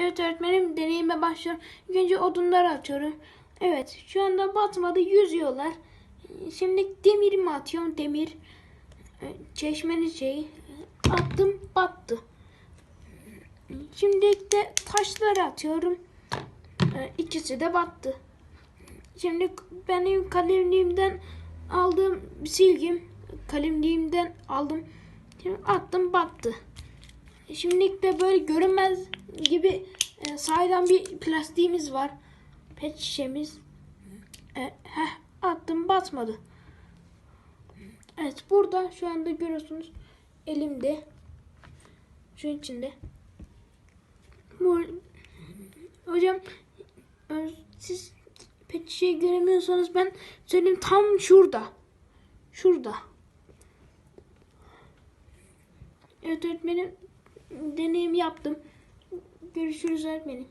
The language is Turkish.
Evet öğretmenim deneyime başlıyorum. İlk önce odunları atıyorum. Evet şu anda batmadı yüzüyorlar. Şimdi demirimi atıyorum demir. Çeşmenin şeyi. Attım battı. Şimdi de taşları atıyorum. İkisi de battı. Şimdi benim kalemliğimden aldığım silgim kalemliğimden aldım. Şimdi attım battı. Şimdilik de böyle görünmez gibi e, sahiden bir plastiğimiz var. Pet şişemiz. E, heh, attım batmadı. Evet burada şu anda görüyorsunuz elimde. Şu içinde. Bu, hocam siz pet şişeyi göremiyorsanız ben söyleyeyim tam şurada. Şurada. Evet öğretmenim deneyim yaptım. Görüşürüz öğretmenim.